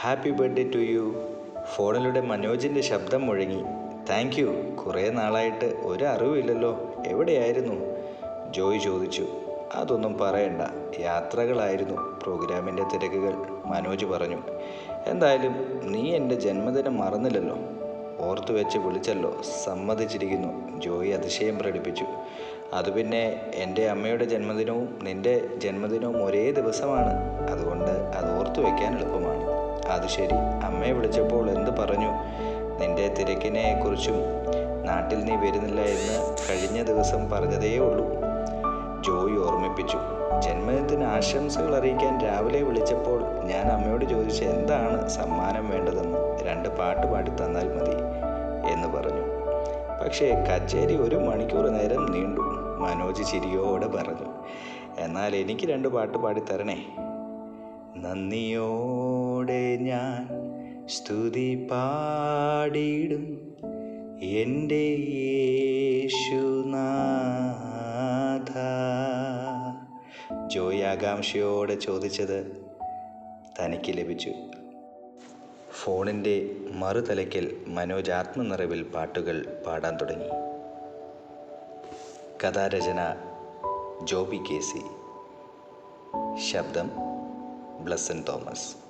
Happy birthday to you. ഫോണിലൂടെ മനോജിന്റെ ശബ്ദം മുഴങ്ങി. Thank you. കുറേ നാളായിട്ട് ഒരു അറിവില്ലല്ലോ എവിടെയായിരുന്നു? ജോയ് ചോദിച്ചു. അതൊന്നും പറയണ്ട. യാത്രകളായിരുന്നു പ്രോഗ്രാമിന്റെ തിരക്കുകൾ. മനോജ് പറഞ്ഞു. എന്തായാലും നീ എന്റെ ജന്മദിനം മറന്നില്ലല്ലോ. ഓർത്തു വെച്ച് വിളിച്ചല്ലോ. സമ്മതിച്ചിരിക്കുന്നു. ജോയി അതിശയം പ്രകടിപ്പിച്ചു. അത് പിന്നെ എന്റെ അമ്മയുടെ ജന്മദിനവും നിന്റെ ജന്മദിനവും ഒരേ ദിവസമാണ്. അതുകൊണ്ട് അത് ഓർത്തു വയ്ക്കാൻ എളുപ്പമാണ്. അത് ശരി. അമ്മയെ വിളിച്ചപ്പോൾ എന്ത് പറഞ്ഞു? നിന്റെ തിരക്കിനെ കുറിച്ചും നാട്ടിൽ നീ വരുന്നില്ല എന്ന് കഴിഞ്ഞ ദിവസം പറഞ്ഞതേ ഉള്ളൂ ജോയി ഓർമ്മിപ്പിച്ചു. ജന്മദിനത്തിന് ആശംസകൾ അറിയിക്കാൻ രാവിലെ വിളിച്ചപ്പോൾ ഞാൻ അമ്മയോട് ചോദിച്ചു എന്താണ് സമ്മാനം വേണ്ടതെന്ന്? രണ്ട് പാട്ട് പാടി തന്നാൽ മതി എന്ന് പറഞ്ഞു. പക്ഷേ കച്ചേരി ഒരു മണിക്കൂർ നേരം നീണ്ടു. മനോജ് ചിരിയോടെ പറഞ്ഞു എന്നാൽ എനിക്ക് രണ്ട് പാട്ട് പാടി തരണേ. നന്ദിയോടെ ഞാൻ സ്തുതി പാടിയിടും എന്റെ യേശുനാഥ. ജോയി ആകാംക്ഷയോടെ ചോദിച്ചത് തനിക്ക് ലഭിച്ചു. ഫോണിന്റെ മറുതലയ്ക്കൽ മനോജ് ആത്മനിറവിൽ പാട്ടുകൾ പാടാൻ തുടങ്ങി. കഥാരചന ജോബി കേസി ശബ്ദം Blessed Thomas.